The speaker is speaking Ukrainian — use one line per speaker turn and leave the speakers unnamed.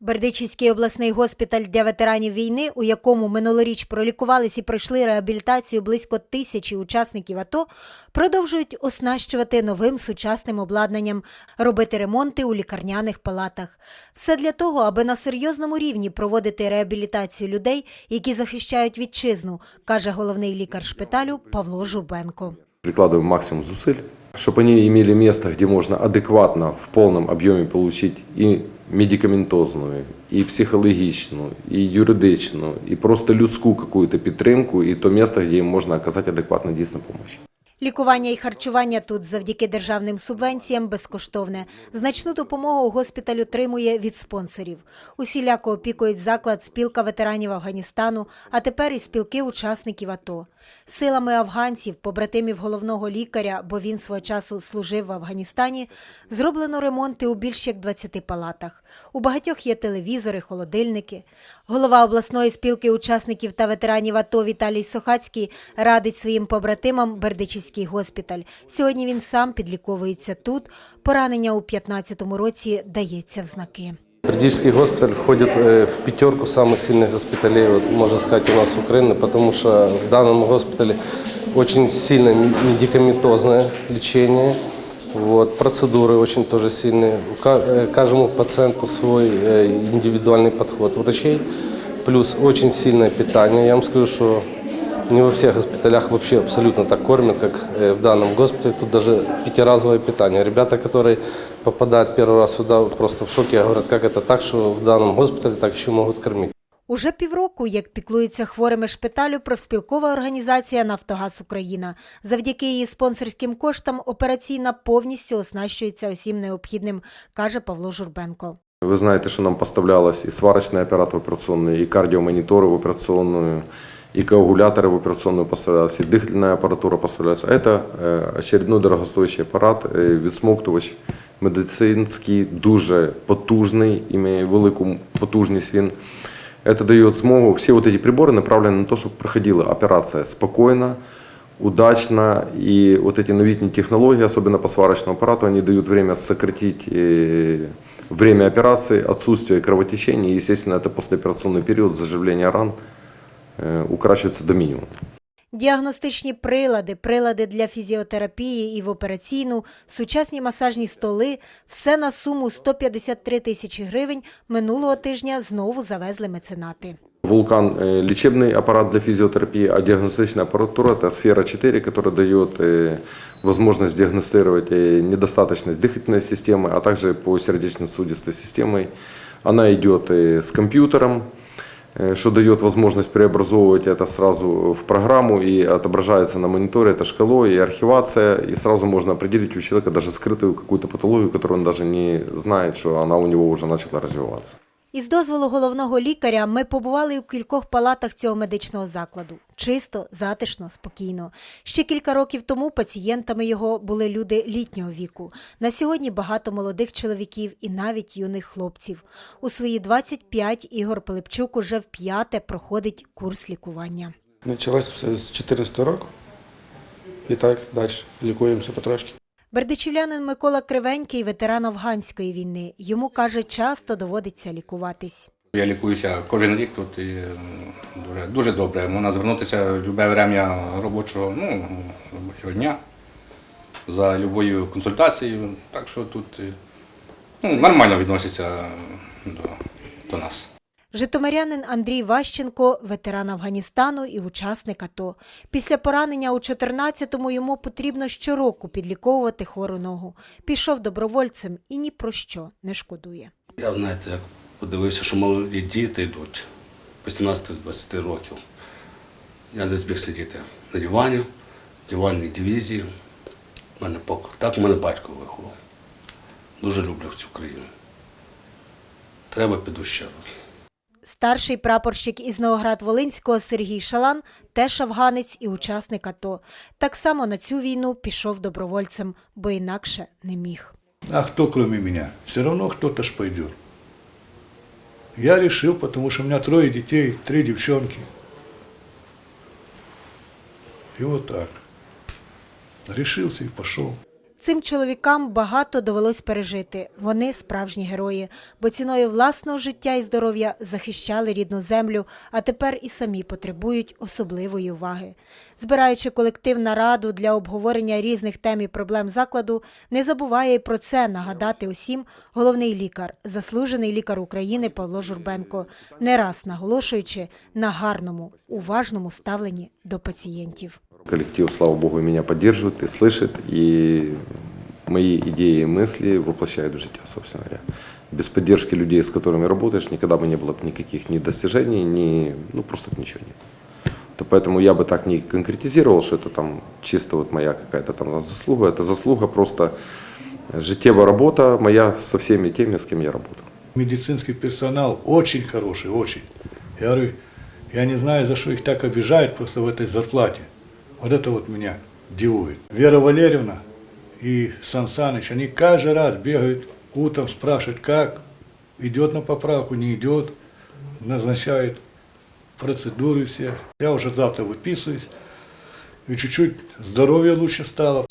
Бердичівський обласний госпіталь для ветеранів війни, у якому минулоріч пролікувались і пройшли реабілітацію близько тисячі учасників АТО, продовжують оснащувати новим сучасним обладнанням, робити ремонти у лікарняних палатах. Все для того, аби на серйозному рівні проводити реабілітацію людей, які захищають вітчизну, каже головний лікар шпиталю Павло Журбенко
Прикладываем максимум зусиль, чтобы они имели место, где можно адекватно в полном объеме получить и медикаментозную, і психологічну, і юридичну, і просто людську какую-то підтримку, і то місце, де їм можна оказати адекватну дійсну допомогу.
Лікування і харчування тут завдяки державним субвенціям безкоштовне. Значну допомогу госпіталь отримує від спонсорів. Усіляко опікують заклад спілка ветеранів Афганістану, а тепер і спілки учасників АТО. Силами афганців, побратимів головного лікаря, бо він свого часу служив в Афганістані, зроблено ремонти у більш як 20 палатах. У багатьох є телевізори, холодильники. Голова обласної спілки учасників та ветеранів АТО Віталій Сохацький радить своїм побратимам Бердичівський госпіталь. Сьогодні він сам підліковується тут. Поранення у 15-му році дається в знаки.
Бердичский госпиталь входит э, в пятерку самых сильных госпиталей, вот, можно сказать, у нас в Украине, потому что в данном госпитале очень сильное медикаментозное лечение, вот, процедуры очень тоже сильные. У ка- э, каждому пациенту свой э, индивидуальный подход врачей, плюс очень сильное питание. Я вам скажу, что не во всех госпиталях вообще абсолютно так кормят, как э, в данном госпитале. Тут даже пятиразовое питание. Ребята, которые попадают первый раз сюда, просто в шоке, говорят, как это так, что в данном госпитале так еще могут кормить.
Уже півроку, як піклується хворими шпиталю профспілкова організація «Нафтогаз Україна». Завдяки її спонсорським коштам операційна повністю оснащується усім необхідним, каже Павло Журбенко.
Ви знаєте, що нам поставлялось і сварочний апарат в операційну, і кардіомонітори в операційну, и коагуляторы в операционную поставлялись, и дыхательная аппаратура поставлялась. А Это э, очередной дорогостоящий апарат, э, відсмоктувач медицинський, дуже потужний, имеє велику потужність він. Это дает змогу, все вот эти приборы направлены на то, чтобы проходила операция спокойно, удачно, и вот эти новітні технологии, особенно по сварочному аппарату, они дают время сократить э, время операции, отсутствие кровотечения, и, естественно, это послеоперационный период заживления ран э, украчивается до минимума.
Діагностичні прилади, прилади для фізіотерапії і в операційну, сучасні масажні столи – все на суму 153 тисячі гривень минулого тижня знову завезли меценати.
Вулкан э, – лечебный аппарат для физиотерапии, а диагностичная аппаратура – это сфера 4, которая дает э, возможность диагностировать э, недостаточность дыхательной системы, а также по сердечно-сосудистой системе. Она идет э, с компьютером, э, что дает возможность преобразовывать это сразу в программу и отображается на мониторе, это шкалой и архивация, и сразу можно определить у человека даже скрытую какую-то патологию, которую он даже не знает, что она у него уже начала развиваться.
Із дозволу головного лікаря ми побували у кількох палатах цього медичного закладу. Чисто, затишно, спокійно. Ще кілька років тому пацієнтами його були люди літнього віку. На сьогодні багато молодих чоловіків і навіть юних хлопців. У свої 25 Ігор Пилипчук уже вп'яте проходить курс лікування.
Почалось все з 14 року. І так далі лікуємося потрошки.
Бердичівлянин Микола Кривенький – ветеран афганської війни. Йому, каже, часто доводиться лікуватись.
Я лікуюся кожен рік тут і дуже, дуже добре. Можна звернутися в будь-яке время робочого ну, робочого дня за любою консультацією. Так що тут е, ну, нормально відносяться до, до нас.
Житомирянин Андрій Ващенко – ветеран Афганістану і учасник АТО. Після поранення у 14-му йому потрібно щороку підліковувати хвору ногу. Пішов добровольцем і ні про що не шкодує.
Я, знаєте, як подивився, що молоді діти йдуть 18-20 років. Я не збіг сидіти на дивані, дивальній дивізії. У мене поклик. Так у мене батько виховав. Дуже люблю цю країну. Треба піду ще раз.
Старший прапорщик із Новоград-Волинського Сергій Шалан теж афганець і учасник АТО. Так само на цю війну пішов добровольцем, бо інакше не міг.
А кто кроме меня? Все равно кто-то ж пойдет. Я решил, потому что у меня трое детей, три девчонки. И вот так. Решился и пошел.
Цим чоловікам багато довелось пережити. Вони справжні герої, бо ціною власного життя і здоров'я захищали рідну землю, а тепер і самі потребують особливої уваги. Збираючи колектив на раду для обговорення різних тем і проблем закладу, не забуває й про це нагадати усім головний лікар, заслужений лікар України Павло Журбенко, не раз наголошуючи на гарному, уважному ставленні до пацієнтів.
Коллектив, слава богу, меня поддерживает и слышит, и мои идеи и мысли воплощают в життя, собственно говоря. Без поддержки людей, с которыми работаешь, никогда бы не было бы никаких ни достижений, ни, ну, просто ничего нет. То поэтому я бы так не конкретизировал, что это там чисто вот моя какая-то там заслуга. Это заслуга просто життєва работа моя со всеми теми, с кем я работаю.
Медицинский персонал очень хороший, очень. Я говорю, я не знаю, за что их так обижают просто в этой зарплате. Вот это вот меня дивует. Вера Валерьевна и Сан Саныч, они каждый раз бегают, утром спрашивают, как, идет на поправку, не идет, назначают процедуры все. Я уже завтра выписываюсь, и чуть-чуть здоровье лучше стало.